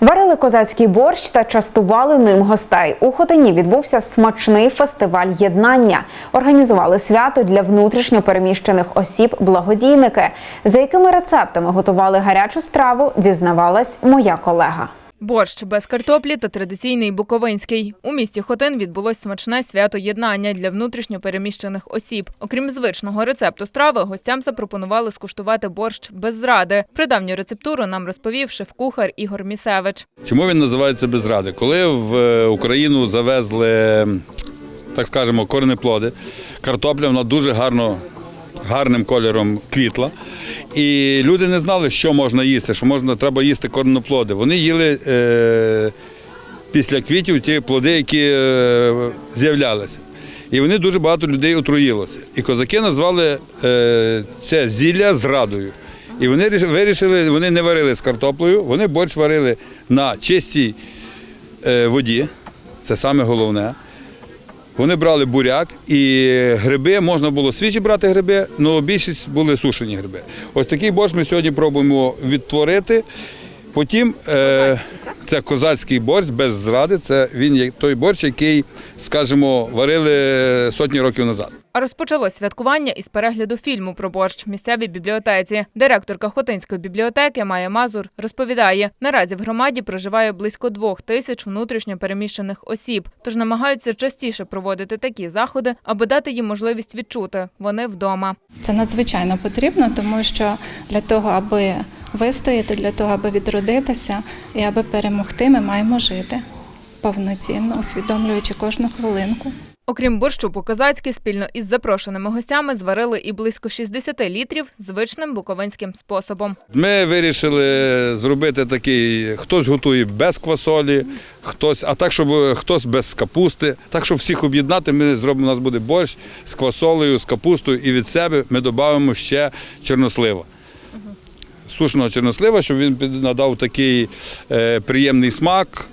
Варили козацький борщ та частували ним гостей. У Хотині відбувся смачний фестиваль єднання. Організували свято для внутрішньо переміщених осіб благодійники. За якими рецептами готували гарячу страву, дізнавалась моя колега. Борщ без картоплі та традиційний буковинський. У місті Хотин відбулось смачне свято єднання для внутрішньо переміщених осіб. Окрім звичного рецепту страви, гостям запропонували скуштувати борщ без зради. Придавню рецептуру нам розповів шеф-кухар Ігор Місевич. Чому він називається безради? Коли в е, Україну завезли, так скажемо, корнеплоди, картопля вона дуже гарно, гарним кольором квітла. І люди не знали, що можна їсти, що можна, треба їсти корнеплоди. Вони їли е, після квітів ті плоди, які е, з'являлися. І вони дуже багато людей отруїлося. І козаки назвали е, це зілля зрадою. І вони ріш- вирішили, вони не варили з картоплею, вони борщ варили на чистій е, воді, це саме головне. Вони брали буряк і гриби, можна було свіжі брати гриби, але більшість були сушені гриби. Ось такий борщ ми сьогодні пробуємо відтворити. Потім е, це козацький борщ без зради. Це він той борщ, який, скажімо, варили сотні років назад. Розпочалось святкування із перегляду фільму про борщ в місцевій бібліотеці. Директорка Хотинської бібліотеки Майя Мазур розповідає, наразі в громаді проживає близько двох тисяч внутрішньо переміщених осіб, тож намагаються частіше проводити такі заходи, аби дати їм можливість відчути вони вдома. Це надзвичайно потрібно, тому що для того, аби вистояти, для того, аби відродитися і аби перемогти, ми маємо жити повноцінно, усвідомлюючи кожну хвилинку. Окрім борщу по-козацьки, спільно із запрошеними гостями зварили і близько 60 літрів звичним буковинським способом. Ми вирішили зробити такий, хтось готує без квасолі, хтось, а так, щоб хтось без капусти. Так, щоб всіх об'єднати, ми зробимо, у нас буде борщ з квасолею, з капустою, і від себе ми додамо ще чорнослива. Сушеного чорнослива, щоб він надав такий е, приємний смак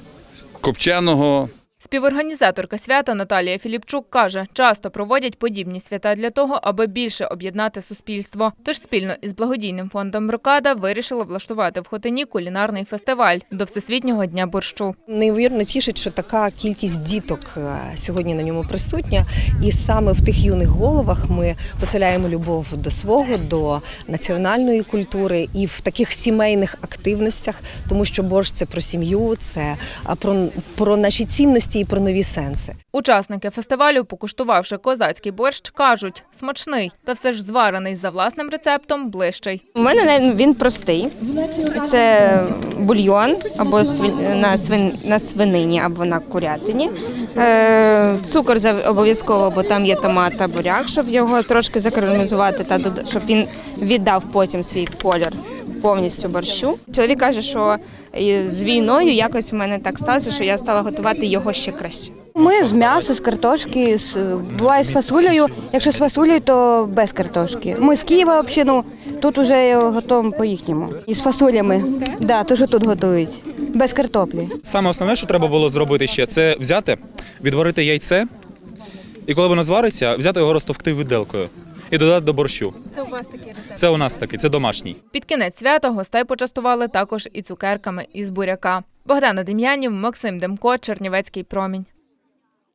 копченого. Співорганізаторка свята Наталія Філіпчук каже, часто проводять подібні свята для того, аби більше об'єднати суспільство. Тож спільно із благодійним фондом Рокада вирішили влаштувати в Хотині кулінарний фестиваль до Всесвітнього дня борщу. Неймовірно тішить, що така кількість діток е, сьогодні на ньому присутня, і саме в тих юних головах ми поселяємо любов до свого, до національної культури і в таких сімейних активностях, тому що борщ це про сім'ю, це про, про наші цінності і про нові сенси. Учасники фестивалю, покуштувавши козацький борщ, кажуть смачний та все ж зварений за власним рецептом ближчий. У мене не- він простий. Це бульйон або на, свин, на свинині, або на курятині. Е, цукор за- обов'язково, бо там є томат та буряк, щоб його трошки закарамелізувати та щоб він віддав потім свій колір повністю борщу. Чоловік каже, що з війною якось в мене так сталося, що я стала готувати його ще краще. Ми з м'яса, з картошки, з, буває з фасолею. Якщо з фасолею, то без картошки. Ми з Києва взагалі, ну, тут вже готуємо по-їхньому. І з фасолями, да, то, що тут готують. Без картоплі. Саме основне, що треба було зробити ще, це взяти, відварити яйце, і коли воно звариться, взяти його розтовкти виделкою і додати до борщу. Це у вас такий рецепт? Це у нас такий, це домашній. Під кінець свята гостей почастували також і цукерками із буряка. Богдана Дем'янів, Максим Демко, Чернівецький промінь.